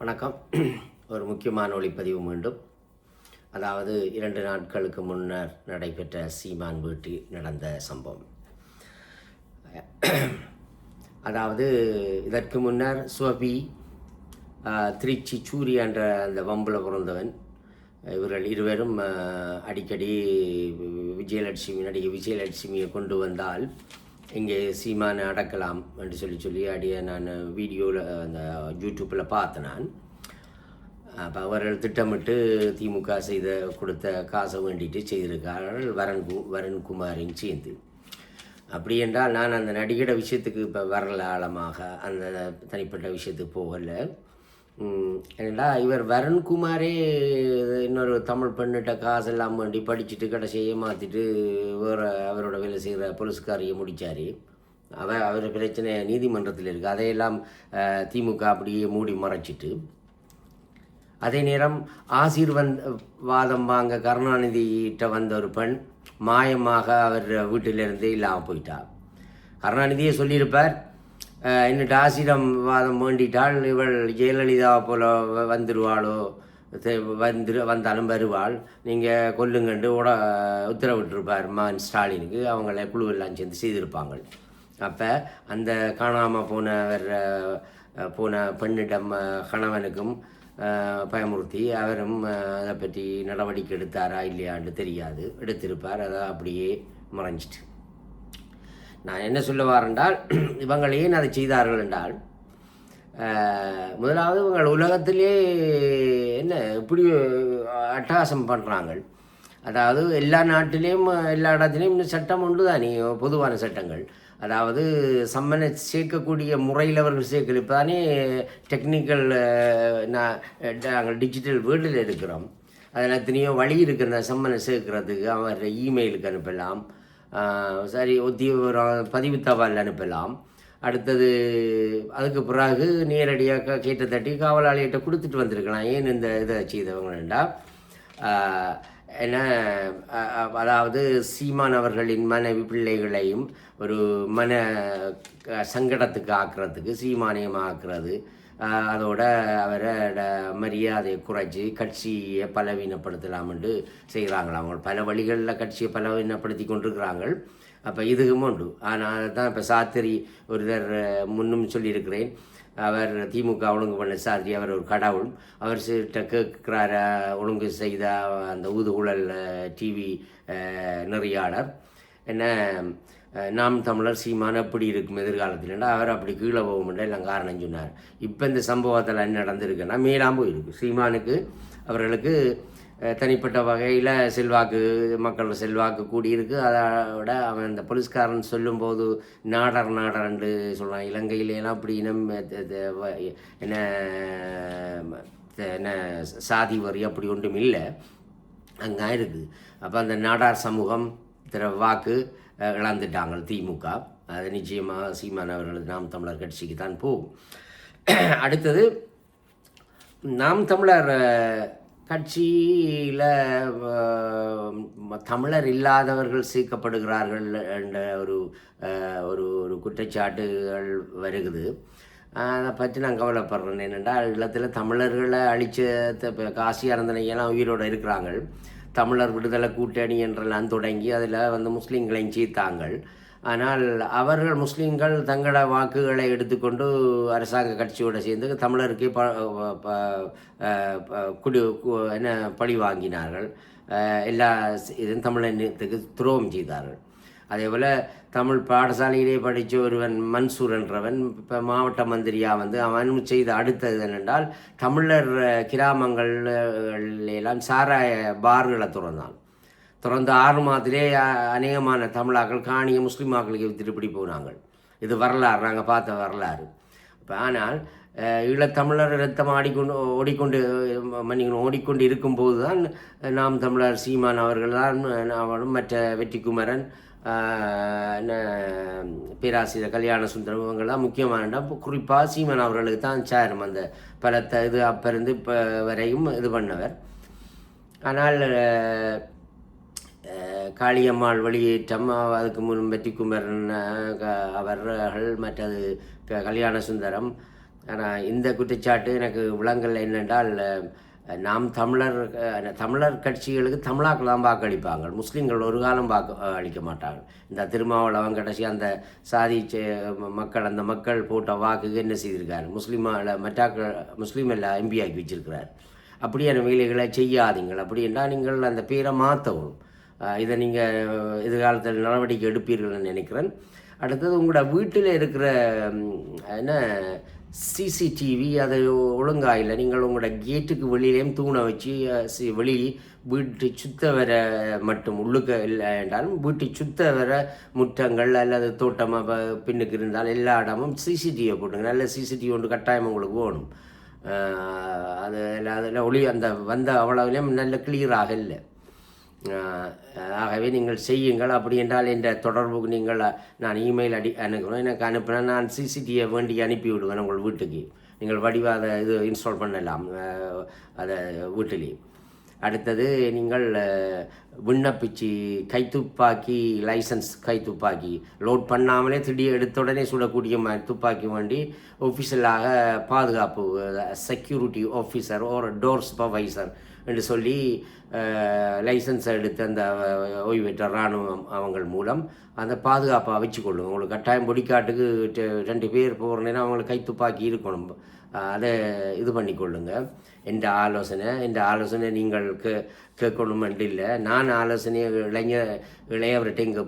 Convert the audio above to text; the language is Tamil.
வணக்கம். ஒரு முக்கியமான ஒளிப்பதிவு மீண்டும். அதாவது இரண்டு நாட்களுக்கு முன்னர் நடைபெற்ற சீமான் வீட்டில் நடந்த சம்பவம். அதாவது இதற்கு முன்னர் சுவபி திருச்சி சூரி என்ற அந்த வம்பில் பிறந்தவன். இவர்கள் இருவரும் அடிக்கடி விஜயலட்சுமி நடிகை விஜயலட்சுமியை கொண்டு வந்தால் இங்கே சீமானை அடக்கலாம் என்று சொல்லி சொல்லி அடிய நான் வீடியோவில் அந்த யூடியூப்பில் பார்த்தேன் நான். அப்போ அவர்கள் திட்டமிட்டு திமுக செய்த கொடுத்த காசை வேண்டிட்டு செய்திருக்கார்கள் வரன் கு வருண்குமாரின் சேர்ந்து. அப்படி என்றால் நான் அந்த நடிகட விஷயத்துக்கு இப்போ வரல ஆழமாக அந்த தனிப்பட்ட விஷயத்துக்கு போகல. ம், இவர் வருண்குமாரே இன்னொரு தமிழ் பெண்ணிட்ட காசெல்லாம் வேண்டி படிச்சுட்டு கடைசியை மாற்றிட்டு வேறு அவரோட வேலை செய்கிற போலீஸ்காரியை முடித்தார் அவ அவர் பிரச்சனை நீதிமன்றத்தில் இருக்குது அதையெல்லாம் திமுக அப்படியே மூடி மறைச்சிட்டு. அதே நேரம் ஆசீர்வந்த வாதம் வாங்க கருணாநிதிகிட்ட வந்த ஒரு பெண் மாயமாக அவர் வீட்டிலிருந்து இல்லாமல் போயிட்டார் கருணாநிதியே சொல்லியிருப்பார் இன்னும் டாசிடம் ஆசிரம் வாதம் வேண்டிட்டால் இவள் ஜெயலலிதா போல வ- வந்துரு வந்தாலும் வருவாள். நீங்கள் கொல்லுங்கண்டு உட உத்தரவிட்டிருப்பார் மகன் ஸ்டாலினுக்கு. அவங்கள குழுவெல்லாம் சேர்ந்து செய்திருப்பாங்க அப்போ அந்த காணாமல் போனவர் அஹ், போன பெண்ணிடம் கணவனுக்கும் பயமுறுத்தி அவரும் அதை பற்றி நடவடிக்கை எடுத்தாரா இல்லையான்னு தெரியாது. எடுத்திருப்பார். அதை அப்படியே மறைஞ்சிட்டு. நான் என்ன சொல்லுவார் என்றால் இவங்கள் ஏன் அதை செய்தார்கள் என்றால் முதலாவது இவங்கள் உலகத்திலே என்ன இப்படி அட்டகாசம் பண்ணுறாங்க அதாவது எல்லா நாட்டிலையும் எல்லா இடத்துலையும் சட்டம் உண்டு தானே பொதுவான சட்டங்கள். அதாவது சம்மனை சேர்க்கக்கூடிய முறையில் அவர்கள் சேர்க்கல. இப்போ தானே டெக்னிக்கல் நாங்கள் டிஜிட்டல் வேர்ல்டில் இருக்கிறோம். அதில் எத்தனையோ வழி இருக்கிற சம்மனை சேர்க்கறதுக்கு அவர் இமெயிலுக்கு அனுப்பலாம். சரி ஒத்தி ஒரு பதிவு தபால் அனுப்பலாம். அடுத்தது அதுக்கு பிறகு நேரடியாக கேட்ட தட்டி காவலாளிகிட்ட கொடுத்துட்டு வந்திருக்கலாம். ஏன் இந்த இதை செய்தவங்கண்டா என்ன அதாவது சீமான் அவர்களின் மனைவி பிள்ளைகளையும் ஒரு மன சங்கடத்துக்கு ஆக்குறதுக்கு சீமானியம் ஆக்குறது. அதோட அவரை மரியாதையை குறைச்சி கட்சியை பலவீனப்படுத்தலாம்னு செய்கிறாங்களாம் அவங்க பல வழிகளில் கட்சியை பலவீனப்படுத்தி கொண்டிருக்கிறாங்க அப்போ இதுவும் உண்டு. ஆனால் தான் இப்போ சாத்திரி ஒருத்தர் முன்னும் சொல்லியிருக்கிறேன். அவர் திமுக ஒழுங்கு பண்ண சாத்திரி அவர் ஒரு கடவுள் அவர் கிட்ட கேட்குறார ஒழுங்கு செய்த அந்த ஊதுகுழல் டிவி நெறியாளர். என்ன நாம் தமிழர் சீமான எப்படி இருக்கும் எதிர்காலத்தில்னா அவர் அப்படி கீழே போகும்ன்ற எல்லாம் காரணம் சொன்னார். இப்போ இந்த சம்பவத்தில் என்ன நடந்திருக்குன்னா மேலாம் போயிருக்கு சீமானுக்கு அவர்களுக்கு தனிப்பட்ட வகையில் செல்வாக்கு மக்கள் செல்வாக்கு கூடியிருக்கு. அதோட அவன் அந்த போலீஸ்காரன் சொல்லும்போது நாடர் நாடர்ன்னு சொல்கிறான் இலங்கையிலலாம் அப்படி இனம் என்ன என்ன சாதி வரி அப்படி ஒன்றும் இல்லை. அங்கே இருக்குது அப்போ அந்த நாடார் சமூகம் வாக்கு இழந்துட்டாங்க திமுக. அது நிச்சயமாக சீமான் அவர்களது நாம் தமிழர் கட்சிக்கு தான் போகும். அடுத்தது நாம் தமிழர் கட்சியில் தமிழர் இல்லாதவர்கள் சீக்கப்படுகிறார்கள் என்ற ஒரு ஒரு ஒரு குற்றச்சாட்டுகள் வருகுது. அதை பற்றி நான் கவலைப்படுறேன். என்னென்றால் இல்லத்தில் தமிழர்களை அழித்த இப்போ காசி அரந்தனையெல்லாம் உயிரோடு இருக்கிறாங்க. தமிழர் விடுதலை கூட்டணி என்றெல்லாம் தொடங்கி அதில் வந்து முஸ்லீம்களையும் சீத்தாங்கள் ஆனால் அவர்கள் முஸ்லீம்கள் தங்கள வாக்குகளை எடுத்துக்கொண்டு அரசாங்க கட்சியோடு சேர்ந்து தமிழருக்கு ப ப- குடி என்ன பழி வாங்கினார்கள். எல்லா இதுவும் தமிழனத்துக்கு துரோகம் செய்தார்கள். அதே போல் தமிழ் பாடசாலையிலே படித்த ஒருவன் மன்சூர் என்றவன் இப்போ மாவட்ட மந்திரியாக வந்து அவன் செய்த அடுத்தது என்னென்றால் தமிழர் கிராமங்கள் எல்லாம் சாராய பார்களை திறந்தான். தொடர்ந்து ஆறு மாதத்திலே அநேகமான தமிழாக்கள் காணிய முஸ்லீமாக்களுக்கு வித்துட்டு இப்படி போனாங்க. இது வரலாறு நாங்கள் பார்த்த வரலாறு. இப்போ ஆனால் ஈழத்தமிழர் ரத்தம் ஆடிக்கொண்டு ஓடிக்கொண்டு மன்னிக்கணும் ஓடிக்கொண்டு இருக்கும்போது தான் நாம் தமிழர் சீமான் அவர்கள் தான் மற்ற வெற்றிக்குமரன் என்ன பேராசிரியர் கல்யாண சுந்தரம் இவங்கெல்லாம் முக்கியமான இடம். குறிப்பாக சீமான் அவர்களுக்கு தான் சேரும் அந்த பலத்த இது அப்போ இருந்து இப்போ வரையும் இது பண்ணவர். ஆனால் காளியம்மாள் வெளியேற்றம் அதுக்கு முன் வெற்றிக்குமரன் குமரன் க- அவர்கள் மற்றது கல்யாண சுந்தரம். ஆனால் இந்த குற்றச்சாட்டு எனக்கு விளங்கல் என்னென்றால் நாம் தமிழர் தமிழர் கட்சிகளுக்கு தமிழாக்கள் தான் வாக்களிப்பாங்க முஸ்லீம்கள் ஒரு காலம் வாக்கு அளிக்க மாட்டாங்க இந்த திருமாவளவன் கடைசி அந்த சாதி மக்கள் அந்த மக்கள் போட்ட வாக்குக்கு என்ன செய்திருக்காரு? முஸ்லீமால மற்றாக்கள் முஸ்லீம் எல்லாம் எம்பி ஆக்கி வச்சிருக்கிறார். அப்படியான வேலைகளை செய்யாதீங்கள். அப்படின்னா நீங்கள் அந்த பேரை மாற்றவும். இதை நீங்கள் எதிர்காலத்தில் நடவடிக்கை எடுப்பீர்கள்னு நினைக்கிறேன். அடுத்தது உங்களோட வீட்டில் இருக்கிற என்ன சிசிடிவி அதை ஒழுங்காக இல்லை நீங்கள் உங்களோட கேட்டுக்கு வெளியிலேயும் தூணை வச்சு சி- வெளி வீட்டு சுத்த வர மட்டும் உள்ளுக்க இல்லை என்றாலும் வீட்டு சுத்த வர முற்றங்கள் அல்லது தோட்டமாக பின்னுக்கு இருந்தால் எல்லா இடமும் சிசிடிவியை போட்டுங்க. நல்ல சிசிடிவி ஒன்று கட்டாயம் உங்களுக்கு வேணும். அது அதில் ஒளி அந்த வந்த அவ்வளவுலேயும் நல்ல கிளியராக இல்லை. ஆகவே நீங்கள் செய்யுங்கள். அப்படி என்றால் என்ற தொடர்புக்கு நீங்கள் நான் இமெயில் அடி அனுப்புகிறேன். எனக்கு அனுப்பினா நான் சிசிடிவியை வேண்டி அனுப்பி விடுவேன் உங்கள் வீட்டுக்கு. நீங்கள் வடிவாக அதை இது இன்ஸ்டால் பண்ணலாம் அதை வீட்டிலே. அடுத்தது நீங்கள் விண்ணப்பிச்சு கைத்துப்பாக்கி லைசன்ஸ் கைத்துப்பாக்கி லோட் பண்ணாமலே திடீர் எடுத்த உடனே சுடக்கூடிய மாதிரி துப்பாக்கி வேண்டி ஒஃபிஷியலாக பாதுகாப்பு செக்யூரிட்டி ஆஃபீஸர் ஒரு டோர் சூப்பர்வைசர் என்று சொல்லி லைசன்ஸ் எடுத்து அந்த ஓய்வு பெற்ற இராணுவம் அவங்கள் மூலம் அந்த பாதுகாப்பாக வச்சுக்கொள்ளுங்க உங்களுக்கு கட்டாயம் பொடிக்காட்டுக்கு டெ- ரெண்டு பேர் போகிறேன்னா அவங்களுக்கு கைத்துப்பாக்கி இருக்கணும். அதை இது பண்ணிக்கொள்ளுங்க என்ற ஆலோசனை இந்த ஆலோசனை நீங்கள் கே கேட்கணுமென்று இல்லை. நான் ஆலோசனை இளைஞர் இளையவர்கிட்ட இங்கே